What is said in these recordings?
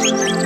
Música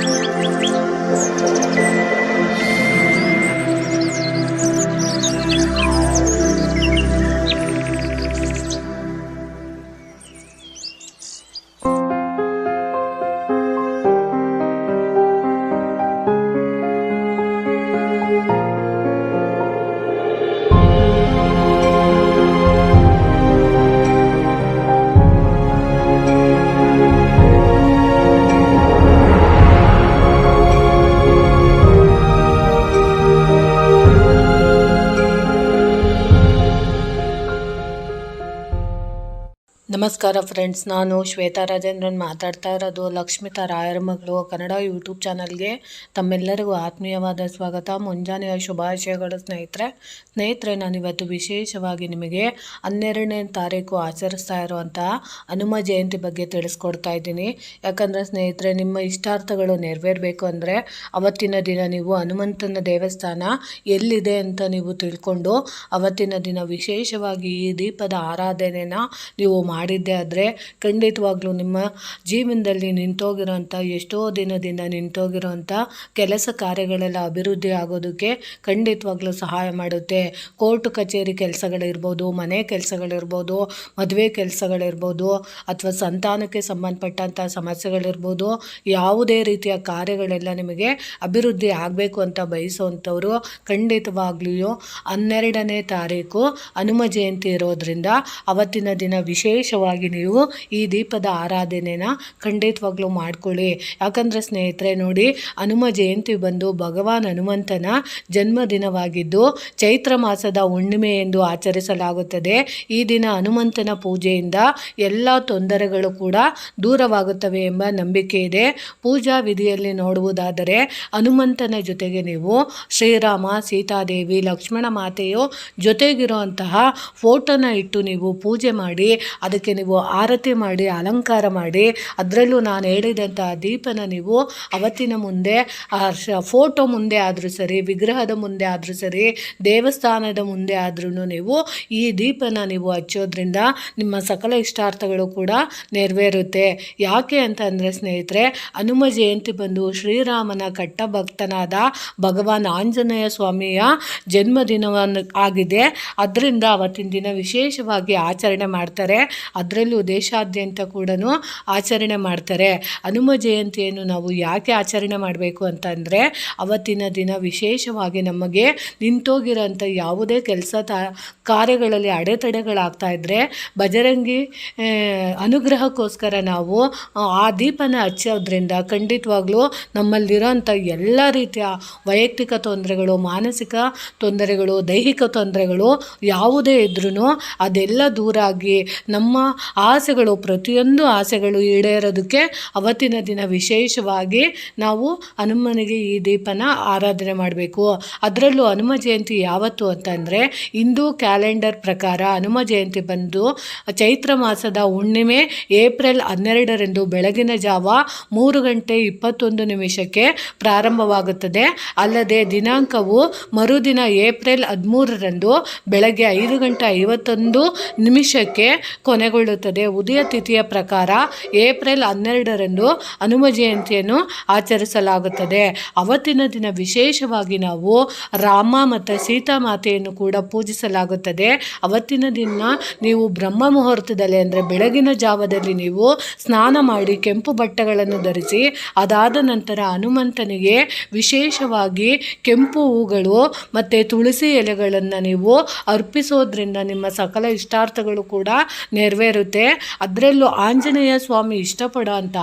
ನಮಸ್ಕಾರ ಫ್ರೆಂಡ್ಸ್, ನಾನು ಶ್ವೇತಾ ರಾಜೇಂದ್ರನ್ ಮಾತಾಡ್ತಾ ಇರೋದು ಲಕ್ಷ್ಮಿತಾ ರಾಯರ ಮಗಳು ಕನ್ನಡ ಯೂಟ್ಯೂಬ್ ಚಾನಲ್ಗೆ. ತಮ್ಮೆಲ್ಲರಿಗೂ ಆತ್ಮೀಯವಾದ ಸ್ವಾಗತ, ಮುಂಜಾನೆಯ ಶುಭಾಶಯಗಳು ಸ್ನೇಹಿತರೆ. ಸ್ನೇಹಿತರೆ, ನಾನಿವತ್ತು ವಿಶೇಷವಾಗಿ ನಿಮಗೆ ಹನ್ನೆರಡನೇ ತಾರೀಕು ಆಚರಿಸ್ತಾ ಇರುವಂತಹ ಹನುಮ ಜಯಂತಿ ಬಗ್ಗೆ ತಿಳಿಸ್ಕೊಡ್ತಾ ಇದ್ದೀನಿ. ಯಾಕಂದರೆ ಸ್ನೇಹಿತರೆ, ನಿಮ್ಮ ಇಷ್ಟಾರ್ಥಗಳು ನೆರವೇರಬೇಕು ಅಂದರೆ ಅವತ್ತಿನ ದಿನ ನೀವು ಹನುಮಂತನ ದೇವಸ್ಥಾನ ಎಲ್ಲಿದೆ ಅಂತ ನೀವು ತಿಳ್ಕೊಂಡು ಅವತ್ತಿನ ದಿನ ವಿಶೇಷವಾಗಿ ಈ ದೀಪದ ಆರಾಧನೆನ ನೀವು ಮಾಡಿದ್ದೆ ಆದರೆ ಖಂಡಿತವಾಗ್ಲೂ ನಿಮ್ಮ ಜೀವನದಲ್ಲಿ ನಿಂತೋಗಿರೋಂಥ ಎಷ್ಟೋ ದಿನದಿಂದ ನಿಂತೋಗಿರೋಂಥ ಕೆಲಸ ಕಾರ್ಯಗಳೆಲ್ಲ ಅಭಿವೃದ್ಧಿ ಆಗೋದಕ್ಕೆ ಖಂಡಿತವಾಗ್ಲೂ ಸಹಾಯ ಮಾಡುತ್ತೆ. ಕೋರ್ಟ್ ಕಚೇರಿ ಕೆಲಸಗಳಿರ್ಬೋದು, ಮನೆ ಕೆಲಸಗಳಿರ್ಬೋದು, ಮದುವೆ ಕೆಲಸಗಳಿರ್ಬೋದು, ಅಥವಾ ಸಂತಾನಕ್ಕೆ ಸಂಬಂಧಪಟ್ಟಂಥ ಸಮಸ್ಯೆಗಳಿರ್ಬೋದು, ಯಾವುದೇ ರೀತಿಯ ಕಾರ್ಯಗಳೆಲ್ಲ ನಿಮಗೆ ಅಭಿವೃದ್ಧಿ ಆಗಬೇಕು ಅಂತ ಬಯಸುವಂಥವ್ರು ಖಂಡಿತವಾಗ್ಲೂ ಹನ್ನೆರಡನೇ ತಾರೀಕು ಹನುಮ ಜಯಂತಿ ಇರೋದ್ರಿಂದ ಅವತ್ತಿನ ದಿನ ವಿಶೇಷವಾಗಿ ನೀವು ಈ ದೀಪದ ಆರಾಧನೆನ ಖಂಡಿತವಾಗ್ಲೂ ಮಾಡ್ಕೊಳ್ಳಿ. ಯಾಕಂದರೆ ಸ್ನೇಹಿತರೆ ನೋಡಿ, ಹನುಮ ಜಯಂತಿ ಬಂದು ಭಗವಾನ್ ಹನುಮಂತನ ಜನ್ಮದಿನವಾಗಿದ್ದು ಚೈತ್ರ ಮಾಸದ ಹುಣ್ಣಿಮೆ ಎಂದು ಆಚರಿಸಲಾಗುತ್ತದೆ. ಈ ದಿನ ಹನುಮಂತನ ಪೂಜೆಯಿಂದ ಎಲ್ಲ ತೊಂದರೆಗಳು ಕೂಡ ದೂರವಾಗುತ್ತವೆ ಎಂಬ ನಂಬಿಕೆ ಇದೆ. ಪೂಜಾ ವಿಧಿಯಲ್ಲಿ ನೋಡುವುದಾದರೆ ಹನುಮಂತನ ಜೊತೆಗೆ ನೀವು ಶ್ರೀರಾಮ, ಸೀತಾದೇವಿ, ಲಕ್ಷ್ಮಣ ಮಾತೆಯು ಜೊತೆಗಿರುವಂತಹ ಫೋಟೋನ ಇಟ್ಟು ನೀವು ಪೂಜೆ ಮಾಡಿ, ಅದಕ್ಕೆ ನೀವು ಆರತಿ ಮಾಡಿ, ಅಲಂಕಾರ ಮಾಡಿ, ಅದರಲ್ಲೂ ನಾನು ಹೇಳಿದಂತಹ ದೀಪನ ನೀವು ಅವತ್ತಿನ ಮುಂದೆ ಫೋಟೋ ಮುಂದೆ ಆದರೂ ಸರಿ, ವಿಗ್ರಹದ ಮುಂದೆ ಆದರೂ ಸರಿ, ದೇವಸ್ಥಾನದ ಮುಂದೆ ಆದ್ರೂ ನೀವು ಈ ದೀಪನ ನೀವು ಹಚ್ಚೋದ್ರಿಂದ ನಿಮ್ಮ ಸಕಲ ಇಷ್ಟಾರ್ಥಗಳು ಕೂಡ ನೆರವೇರುತ್ತೆ. ಯಾಕೆ ಅಂತ ಅಂದರೆ ಸ್ನೇಹಿತರೆ, ಹನುಮ ಜಯಂತಿ ಬಂದು ಶ್ರೀರಾಮನ ಕಟ್ಟ ಭಕ್ತನಾದ ಭಗವಾನ್ ಆಂಜನೇಯ ಸ್ವಾಮಿಯ ಜನ್ಮದಿನವನ್ನು ಆಗಿದೆ. ಅದರಿಂದ ಅವತ್ತಿನ ದಿನ ವಿಶೇಷವಾಗಿ ಆಚರಣೆ ಮಾಡ್ತಾರೆ. ಅದರಲ್ಲೂ ದೇಶಾದ್ಯಂತ ಕೂಡ ಆಚರಣೆ ಮಾಡ್ತಾರೆ. ಹನುಮ ಜಯಂತಿಯನ್ನು ನಾವು ಯಾಕೆ ಆಚರಣೆ ಮಾಡಬೇಕು ಅಂತಂದರೆ, ಅವತ್ತಿನ ದಿನ ವಿಶೇಷವಾಗಿ ನಮಗೆ ನಿಂತೋಗಿರೋಂಥ ಯಾವುದೇ ಕೆಲಸ ತ, ಕಾರ್ಯಗಳಲ್ಲಿ ಅಡೆತಡೆಗಳಾಗ್ತಾ ಇದ್ದರೆ ಬಜರಂಗಿ ಅನುಗ್ರಹಕ್ಕೋಸ್ಕರ ನಾವು ಆ ದೀಪನ ಹಚ್ಚೋದ್ರಿಂದ ಖಂಡಿತವಾಗ್ಲೂ ನಮ್ಮಲ್ಲಿರೋಂಥ ಎಲ್ಲ ರೀತಿಯ ವೈಯಕ್ತಿಕ ತೊಂದರೆಗಳು, ಮಾನಸಿಕ ತೊಂದರೆಗಳು, ದೈಹಿಕ ತೊಂದರೆಗಳು ಯಾವುದೇ ಇದ್ರೂ ಅದೆಲ್ಲ ದೂರ ಆಗಿ ಆಸೆಗಳು, ಪ್ರತಿಯೊಂದು ಆಸೆಗಳು ಈಡೇರೋದಕ್ಕೆ ಅವತ್ತಿನ ದಿನ ವಿಶೇಷವಾಗಿ ನಾವು ಹನುಮನಿಗೆ ಈ ದೀಪನ ಆರಾಧನೆ ಮಾಡಬೇಕು. ಅದರಲ್ಲೂ ಹನುಮ ಜಯಂತಿ ಯಾವತ್ತು ಅಂತಂದರೆ ಹಿಂದೂ ಕ್ಯಾಲೆಂಡರ್ ಪ್ರಕಾರ ಹನುಮ ಜಯಂತಿ ಬಂದು ಚೈತ್ರ ಮಾಸದ ಹುಣ್ಣಿಮೆ, ಏಪ್ರಿಲ್ ಹನ್ನೆರಡರಂದು ಬೆಳಗಿನ ಜಾವ ಮೂರು ಗಂಟೆ ಇಪ್ಪತ್ತೊಂದು ನಿಮಿಷಕ್ಕೆ ಪ್ರಾರಂಭವಾಗುತ್ತದೆ. ಅಲ್ಲದೆ ದಿನಾಂಕವು ಮರುದಿನ ಏಪ್ರಿಲ್ ಹದಿಮೂರರಂದು ಬೆಳಗ್ಗೆ ಐದು ಗಂಟೆ ಐವತ್ತೊಂದು ನಿಮಿಷಕ್ಕೆ ಕೊನೆಗೊಳ್ಳುತ್ತದೆ. ಉದಯ ತಿಥಿಯ ಪ್ರಕಾರ ಏಪ್ರಿಲ್ ಹನ್ನೆರಡರಂದು ಹನುಮ ಜಯಂತಿಯನ್ನು ಆಚರಿಸಲಾಗುತ್ತದೆ. ಅವತ್ತಿನ ದಿನ ವಿಶೇಷವಾಗಿ ನಾವು ರಾಮ ಮತ್ತು ಸೀತಾ ಮಾತೆಯನ್ನು ಕೂಡ ಪೂಜಿಸಲಾಗುತ್ತದೆ. ಅವತ್ತಿನ ದಿನ ನೀವು ಬ್ರಹ್ಮ ಮುಹೂರ್ತದಲ್ಲಿ ಅಂದರೆ ಬೆಳಗಿನ ಜಾವದಲ್ಲಿ ನೀವು ಸ್ನಾನ ಮಾಡಿ ಕೆಂಪು ಬಟ್ಟೆಗಳನ್ನು ಧರಿಸಿ, ಅದಾದ ನಂತರ ಹನುಮಂತನಿಗೆ ವಿಶೇಷವಾಗಿ ಕೆಂಪು ಹೂಗಳು ಮತ್ತು ತುಳಸಿ ಎಲೆಗಳನ್ನು ನೀವು ಅರ್ಪಿಸೋದ್ರಿಂದ ನಿಮ್ಮ ಸಕಲ ಇಷ್ಟಾರ್ಥಗಳು ಕೂಡ ನೆರವೇರುತ್ತೆ ಅದರಲ್ಲೂ ಆಂಜನೇಯ ಸ್ವಾಮಿ ಇಷ್ಟಪಡೋಂಥ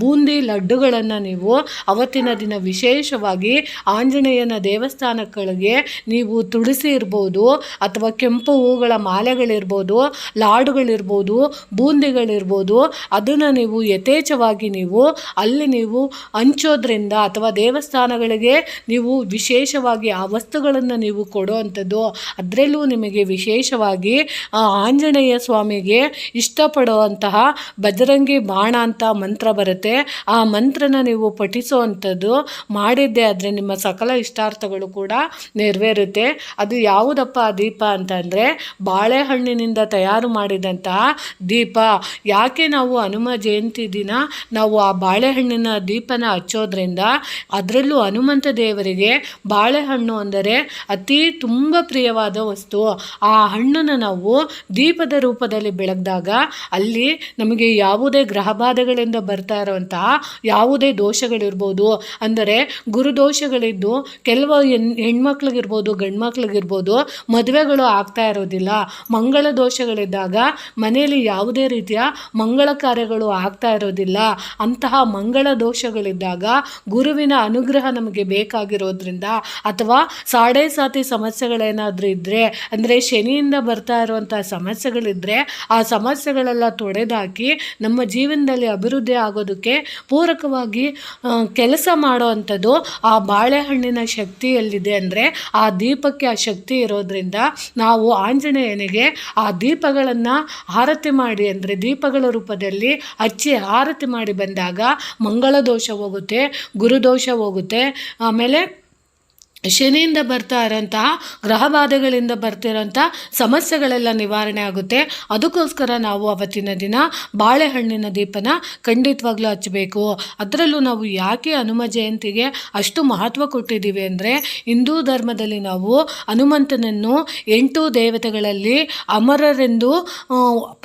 ಬೂಂದಿ ಲಡ್ಡುಗಳನ್ನು ನೀವು ಅವತ್ತಿನ ದಿನ ವಿಶೇಷವಾಗಿ ಆಂಜನೇಯನ ದೇವಸ್ಥಾನಗಳಿಗೆ ನೀವು ತುಳಸಿ ಇರ್ಬೋದು, ಅಥವಾ ಕೆಂಪು ಹೂಗಳ ಮಾಲೆಗಳಿರ್ಬೋದು, ಲಾಡುಗಳಿರ್ಬೋದು, ಬೂಂದಿಗಳಿರ್ಬೋದು, ಅದನ್ನು ನೀವು ಯಥೇಚ್ಛವಾಗಿ ನೀವು ಅಲ್ಲಿ ನೀವು ಹಂಚೋದ್ರಿಂದ ಅಥವಾ ದೇವಸ್ಥಾನಗಳಿಗೆ ನೀವು ವಿಶೇಷವಾಗಿ ಆ ವಸ್ತುಗಳನ್ನು ನೀವು ಕೊಡುವಂಥದ್ದು ಅದರಲ್ಲೂ ನಿಮಗೆ ವಿಶೇಷವಾಗಿ ಆಂಜನೇಯ ಸ್ವಾಮಿಗೆ ಇಷ್ಟಪಡುವಂತಹ ಬಜರಂಗಿ ಬಾಣ ಅಂತ ಮಂತ್ರ ಬರುತ್ತೆ. ಆ ಮಂತ್ರನ ನೀವು ಪಠಿಸುವಂಥದ್ದು ಮಾಡಿದ್ದೆ ಆದರೆ ನಿಮ್ಮ ಸಕಲ ಇಷ್ಟಾರ್ಥಗಳು ಕೂಡ ನೆರವೇರುತ್ತೆ. ಅದು ಯಾವುದಪ್ಪ ದೀಪ ಅಂತಂದರೆ ಬಾಳೆಹಣ್ಣಿನಿಂದ ತಯಾರು ಮಾಡಿದಂತಹ ದೀಪ. ಯಾಕೆ ನಾವು ಹನುಮ ಜಯಂತಿ ದಿನ ನಾವು ಆ ಬಾಳೆಹಣ್ಣಿನ ದೀಪನ ಹಚ್ಚೋದ್ರಿಂದ ಅದರಲ್ಲೂ ಹನುಮಂತ ದೇವರಿಗೆ ಬಾಳೆಹಣ್ಣು ಅಂದರೆ ಅತಿ ತುಂಬ ಪ್ರಿಯವಾದ ವಸ್ತು. ಆ ಹಣ್ಣನ್ನು ನಾವು ದೀಪದ ರೂಪದಲ್ಲಿ ಬೆಳಗ್ದಾಗ ಅಲ್ಲಿ ನಮಗೆ ಯಾವುದೇ ಗ್ರಹಬಾಧೆಗಳಿಂದ ಬರ್ತಾ ಇರುವಂತಹ ಯಾವುದೇ ದೋಷಗಳಿರ್ಬೋದು. ಅಂದರೆ ಗುರುದೋಷಗಳಿದ್ದು ಕೆಲವು ಹೆಣ್, ಹೆಣ್ಮಕ್ಳಿಗಿರ್ಬೋದು ಗಂಡು ಮಕ್ಳಿಗಿರ್ಬೋದು ಮದುವೆಗಳು ಆಗ್ತಾ ಇರೋದಿಲ್ಲ. ಮಂಗಳ ದೋಷಗಳಿದ್ದಾಗ ಮನೆಯಲ್ಲಿ ಯಾವುದೇ ರೀತಿಯ ಮಂಗಳ ಕಾರ್ಯಗಳು ಆಗ್ತಾ ಇರೋದಿಲ್ಲ. ಅಂತಹ ಮಂಗಳ ದೋಷಗಳಿದ್ದಾಗ ಗುರುವಿನ ಅನುಗ್ರಹ ನಮಗೆ ಬೇಕಾಗಿರೋದ್ರಿಂದ ಅಥವಾ ಸಾಡೆ ಸಾತಿ ಸಮಸ್ಯೆಗಳೇನಾದರೂ ಇದ್ದರೆ ಅಂದರೆ ಶನಿಯಿಂದ ಬರ್ತಾ ಇರುವಂಥ ಸಮಸ್ಯೆಗಳಿದ್ದರೆ ಆ ಸಮಸ್ಯೆಗಳೆಲ್ಲ ತೊಡೆದಾಕಿ ನಮ್ಮ ಜೀವನದಲ್ಲಿ ಅಭಿವೃದ್ಧಿ ಆಗೋದಕ್ಕೆ ಪೂರಕವಾಗಿ ಕೆಲಸ ಮಾಡೋ ಆ ಬಾಳೆಹಣ್ಣಿನ ಶಕ್ತಿಯಲ್ಲಿದೆ ಅಂದರೆ ಆ ದೀಪಕ್ಕೆ ಆ ಶಕ್ತಿ ಇರೋದ್ರಿಂದ ನಾವು ಆಂಜನೇಯನಿಗೆ ಆ ದೀಪಗಳನ್ನು ಆರತಿ ಮಾಡಿ ಅಂದರೆ ದೀಪಗಳ ರೂಪದಲ್ಲಿ ಹಚ್ಚಿ ಆರತಿ ಮಾಡಿ ಬಂದಾಗ ಮಂಗಳ ದೋಷ ಹೋಗುತ್ತೆ, ಗುರುದೋಷ ಹೋಗುತ್ತೆ, ಆಮೇಲೆ ಶನಿಯಿಂದ ಬರ್ತಾ ಇರೋಂತಹ ಗ್ರಹಬಾಧೆಗಳಿಂದ ಬರ್ತಿರೋಂಥ ಸಮಸ್ಯೆಗಳೆಲ್ಲ ನಿವಾರಣೆ ಆಗುತ್ತೆ. ಅದಕ್ಕೋಸ್ಕರ ನಾವು ಅವತ್ತಿನ ದಿನ ಬಾಳೆಹಣ್ಣಿನ ದೀಪನ ಖಂಡಿತವಾಗ್ಲೂ ಹಚ್ಚಬೇಕು. ಅದರಲ್ಲೂ ನಾವು ಯಾಕೆ ಹನುಮ ಜಯಂತಿಗೆ ಅಷ್ಟು ಮಹತ್ವ ಕೊಟ್ಟಿದ್ದೀವಿ ಅಂದರೆ ಹಿಂದೂ ಧರ್ಮದಲ್ಲಿ ನಾವು ಹನುಮಂತನನ್ನು ಎಂಟು ದೇವತೆಗಳಲ್ಲಿ ಅಮರರೆಂದು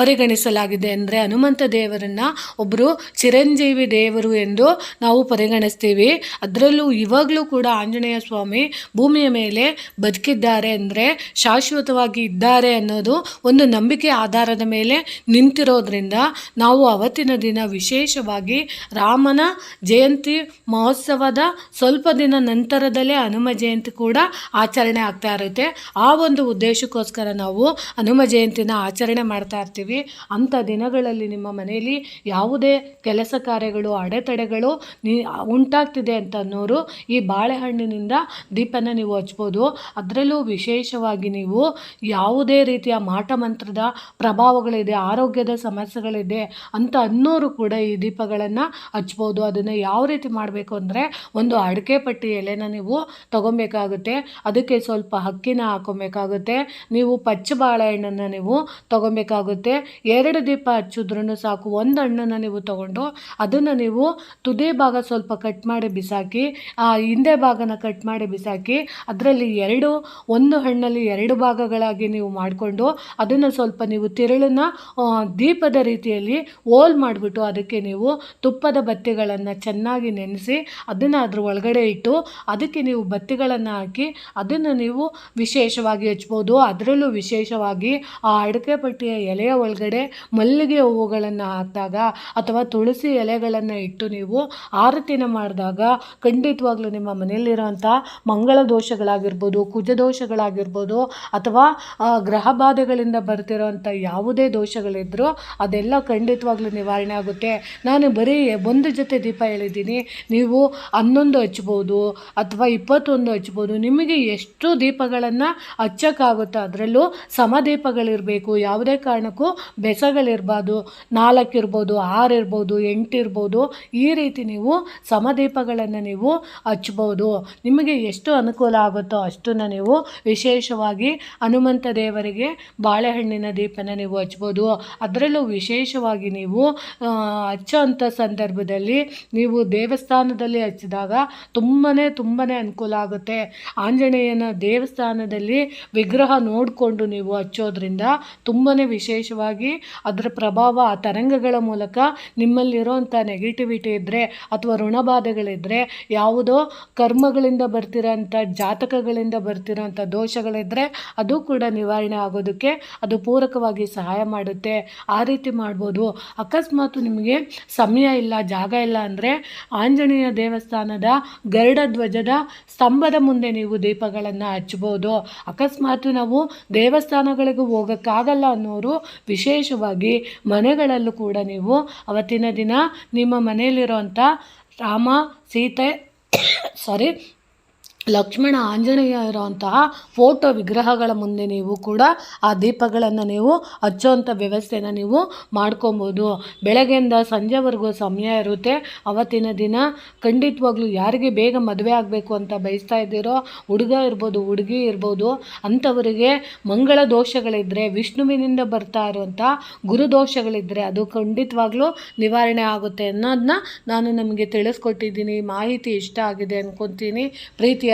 ಪರಿಗಣಿಸಲಾಗಿದೆ ಅಂದರೆ ಹನುಮಂತ ದೇವರನ್ನು ಒಬ್ಬರು ಚಿರಂಜೀವಿ ದೇವರು ಎಂದು ನಾವು ಪರಿಗಣಿಸ್ತೀವಿ. ಅದರಲ್ಲೂ ಇವಾಗಲೂ ಕೂಡ ಆಂಜನೇಯ ಸ್ವಾಮಿ ಭೂಮಿಯ ಮೇಲೆ ಬದುಕಿದ್ದಾರೆ ಅಂದರೆ ಶಾಶ್ವತವಾಗಿ ಇದ್ದಾರೆ ಅನ್ನೋದು ಒಂದು ನಂಬಿಕೆ ಆಧಾರದ ಮೇಲೆ ನಿಂತಿರೋದ್ರಿಂದ ನಾವು ಅವತ್ತಿನ ದಿನ ವಿಶೇಷವಾಗಿ ರಾಮನ ಜಯಂತಿ ಮಹೋತ್ಸವದ ಸ್ವಲ್ಪ ದಿನ ನಂತರದಲ್ಲೇ ಹನುಮ ಜಯಂತಿ ಕೂಡ ಆಚರಣೆ ಆಗ್ತಾ ಇರುತ್ತೆ. ಆ ಒಂದು ಉದ್ದೇಶಕ್ಕೋಸ್ಕರ ನಾವು ಹನುಮ ಜಯಂತಿನ ಆಚರಣೆ ಮಾಡ್ತಾ ಇರ್ತೀವಿ. ಅಂಥ ದಿನಗಳಲ್ಲಿ ನಿಮ್ಮ ಮನೆಯಲ್ಲಿ ಯಾವುದೇ ಕೆಲಸ ಕಾರ್ಯಗಳು, ಅಡೆತಡೆಗಳು ಉಂಟಾಗ್ತಿದೆ ಅಂತ ಅನ್ನೋರು ಈ ಬಾಳೆಹಣ್ಣಿನಿಂದ ದೀಪನ ನೀವು ಹಚ್ಬೋದು. ಅದರಲ್ಲೂ ವಿಶೇಷವಾಗಿ ನೀವು ಯಾವುದೇ ರೀತಿಯ ಮಾಟ ಮಂತ್ರದ ಪ್ರಭಾವಗಳಿದೆ, ಆರೋಗ್ಯದ ಸಮಸ್ಯೆಗಳಿದೆ ಅಂತ ಅನ್ನೋರು ಕೂಡ ಈ ದೀಪಗಳನ್ನು ಹಚ್ಬೋದು. ಅದನ್ನು ಯಾವ ರೀತಿ ಮಾಡಬೇಕು ಅಂದರೆ ಒಂದು ಅಡಿಕೆ ಪಟ್ಟಿ ಎಲೆನ ನೀವು ತಗೊಬೇಕಾಗುತ್ತೆ. ಅದಕ್ಕೆ ಸ್ವಲ್ಪ ಹಕ್ಕಿನ ಹಾಕೊಬೇಕಾಗುತ್ತೆ. ನೀವು ಪಚ್ಚ ಬಾಳೆಹಣ್ಣನ್ನು ನೀವು ತಗೊಬೇಕಾಗುತ್ತೆ. ಎರಡು ದೀಪ ಹಚ್ಚಿದ್ರೂ ಸಾಕು. ಒಂದು ಹಣ್ಣನ್ನು ನೀವು ತಗೊಂಡು ಅದನ್ನು ನೀವು ತುದಿ ಭಾಗ ಸ್ವಲ್ಪ ಕಟ್ ಮಾಡಿ ಬಿಸಾಕಿ, ಆ ಹಿಂದೆ ಭಾಗನ ಕಟ್ ಮಾಡಿ ಬಿಸಾಕಿ ಅದರಲ್ಲಿ ಎರಡು, ಒಂದು ಹಣ್ಣಲ್ಲಿ ಎರಡು ಭಾಗಗಳಾಗಿ ನೀವು ಮಾಡಿಕೊಂಡು ಅದನ್ನು ಸ್ವಲ್ಪ ನೀವು ತಿರುಳನ್ನ ದೀಪದ ರೀತಿಯಲ್ಲಿ ಓಲ್ ಮಾಡಿಬಿಟ್ಟು ಅದಕ್ಕೆ ನೀವು ತುಪ್ಪದ ಬತ್ತಿಗಳನ್ನು ಚೆನ್ನಾಗಿ ನೆನೆಸಿ ಅದನ್ನು ಅದ್ರ ಒಳಗಡೆ ಇಟ್ಟು ಅದಕ್ಕೆ ನೀವು ಬತ್ತಿಗಳನ್ನು ಹಾಕಿ ಅದನ್ನು ನೀವು ವಿಶೇಷವಾಗಿ ಹಚ್ಬೋದು. ಅದರಲ್ಲೂ ವಿಶೇಷವಾಗಿ ಆ ಅಡಿಕೆ ಪಟ್ಟಿಯ ಎಲೆಯ ಒಳಗಡೆ ಮಲ್ಲಿಗೆ ಹೂವುಗಳನ್ನು ಹಾಕಿದಾಗ ಅಥವಾ ತುಳಸಿ ಎಲೆಗಳನ್ನು ಇಟ್ಟು ನೀವು ಆರತಿನ ಮಾಡಿದಾಗ ಖಂಡಿತವಾಗ್ಲೂ ನಿಮ್ಮ ಮನೆಯಲ್ಲಿರುವಂಥ ಮಂಗಳ ದೋಷಗಳಾಗಿರ್ಬೋದು, ಕುಜ ದೋಷಗಳಾಗಿರ್ಬೋದು ಅಥವಾ ಗ್ರಹ ಬಾಧೆಗಳಿಂದ ಬರ್ತಿರೋಂಥ ಯಾವುದೇ ದೋಷಗಳಿದ್ದರೂ ಅದೆಲ್ಲ ಖಂಡಿತವಾಗ್ಲೂ ನಿವಾರಣೆ ಆಗುತ್ತೆ. ನಾನು ಬರೀ ಒಂದು ಜೊತೆ ದೀಪ ಹೇಳಿದ್ದೀನಿ ನೀವು ಹನ್ನೊಂದು ಹಚ್ಬೋದು ಅಥವಾ ಇಪ್ಪತ್ತೊಂದು ಹಚ್ಬೋದು. ನಿಮಗೆ ಎಷ್ಟು ದೀಪಗಳನ್ನು ಹಚ್ಚೋಕ್ಕಾಗುತ್ತೆ ಅದರಲ್ಲೂ ಸಮದೀಪಗಳಿರಬೇಕು. ಯಾವುದೇ ಕಾರಣಕ್ಕೂ ಬೆಸಗಳಿರ್ಬಾರ್ದು. ನಾಲ್ಕು ಇರ್ಬೋದು ಆರು ಇರ್ಬೋದು ಎಂಟು ಇರ್ಬೋದು ಈ ರೀತಿ ನೀವು ಸಮದೀಪಗಳನ್ನು ನೀವು ಹಚ್ಬೋದು. ನಿಮಗೆ ಎಷ್ಟು ಅನುಕೂಲ ಆಗುತ್ತೋ ಅಷ್ಟನ್ನು ನೀವು ವಿಶೇಷವಾಗಿ ಹನುಮಂತ ದೇವರಿಗೆ ಬಾಳೆಹಣ್ಣಿನ ದೀಪನ ನೀವು ಹಚ್ಬೋದು. ಅದರಲ್ಲೂ ವಿಶೇಷವಾಗಿ ನೀವು ಹಚ್ಚೋಂಥ ಸಂದರ್ಭದಲ್ಲಿ ನೀವು ದೇವಸ್ಥಾನದಲ್ಲಿ ಹಚ್ಚಿದಾಗ ತುಂಬಾ ತುಂಬಾ ಅನುಕೂಲ ಆಗುತ್ತೆ. ಆಂಜನೇಯನ ದೇವಸ್ಥಾನದಲ್ಲಿ ವಿಗ್ರಹ ನೋಡಿಕೊಂಡು ನೀವು ಹಚ್ಚೋದ್ರಿಂದ ತುಂಬಾ ವಿಶೇಷವಾಗಿ ಅದರ ಪ್ರಭಾವ ಆ ತರಂಗಗಳ ಮೂಲಕ ನಿಮ್ಮಲ್ಲಿರೋಂಥ ನೆಗೆಟಿವಿಟಿ ಇದ್ದರೆ ಅಥವಾ ಋಣಬಾಧೆಗಳಿದ್ದರೆ ಯಾವುದೋ ಕರ್ಮಗಳಿಂದ ಬರ್ತಿರೋಂಥ ಜಾತಕಗಳಿಂದ ಬರ್ತಿರೋಂಥ ದೋಷಗಳಿದ್ದರೆ ಅದು ಕೂಡ ನಿವಾರಣೆ ಆಗೋದಕ್ಕೆ ಅದು ಪೂರಕವಾಗಿ ಸಹಾಯ ಮಾಡುತ್ತೆ. ಆ ರೀತಿ ಮಾಡ್ಬೋದು. ಅಕಸ್ಮಾತ್ ನಿಮಗೆ ಸಮಯ ಇಲ್ಲ, ಜಾಗ ಇಲ್ಲ ಅಂದರೆ ಆಂಜನೇಯ ದೇವಸ್ಥಾನದ ಗರುಡ ಧ್ವಜದ ಸ್ತಂಭದ ಮುಂದೆ ನೀವು ದೀಪಗಳನ್ನು ಹಚ್ಬೋದು ಅಕಸ್ಮಾತ್ ನಾವು ದೇವಸ್ಥಾನಗಳಿಗೂ ಹೋಗೋಕ್ಕಾಗಲ್ಲ ಅನ್ನೋರು ವಿಶೇಷವಾಗಿ ಮನೆಗಳಲ್ಲೂ ಕೂಡ ನೀವು ಅವತ್ತಿನ ದಿನ ನಿಮ್ಮ ಮನೆಯಲ್ಲಿರೋಂಥ ರಾಮ, ಸೀತೆ ಸಾರಿ ಲಕ್ಷ್ಮಣ ಆಂಜನೇಯ ಇರುವಂತಹ ಫೋಟೋ ವಿಗ್ರಹಗಳ ಮುಂದೆ ನೀವು ಕೂಡ ಆ ದೀಪಗಳನ್ನು ನೀವು ಹಚ್ಚೋವಂಥ ವ್ಯವಸ್ಥೆನ ನೀವು ಮಾಡ್ಕೊಬೋದು. ಬೆಳಗ್ಗೆಯಿಂದ ಸಂಜೆವರೆಗೂ ಸಮಯ ಇರುತ್ತೆ. ಅವತ್ತಿನ ದಿನ ಖಂಡಿತವಾಗ್ಲೂ ಯಾರಿಗೆ ಬೇಗ ಮದುವೆ ಆಗಬೇಕು ಅಂತ ಬಯಸ್ತಾ ಇದ್ದೀರೋ ಹುಡುಗ ಇರ್ಬೋದು, ಹುಡುಗಿ ಇರ್ಬೋದು, ಅಂಥವರಿಗೆ ಮಂಗಳ ದೋಷಗಳಿದ್ದರೆ ವಿಷ್ಣುವಿನಿಂದ ಬರ್ತಾ ಇರುವಂಥ ಗುರುದೋಷಗಳಿದ್ದರೆ ಅದು ಖಂಡಿತವಾಗ್ಲೂ ನಿವಾರಣೆ ಆಗುತ್ತೆ ಅನ್ನೋದನ್ನ ನಾನು ನಮಗೆ ತಿಳಿಸ್ಕೊಟ್ಟಿದ್ದೀನಿ. ಮಾಹಿತಿ ಇಷ್ಟ ಆಗಿದೆ ಅನ್ಕೊತೀನಿ. ಪ್ರೀತಿಯ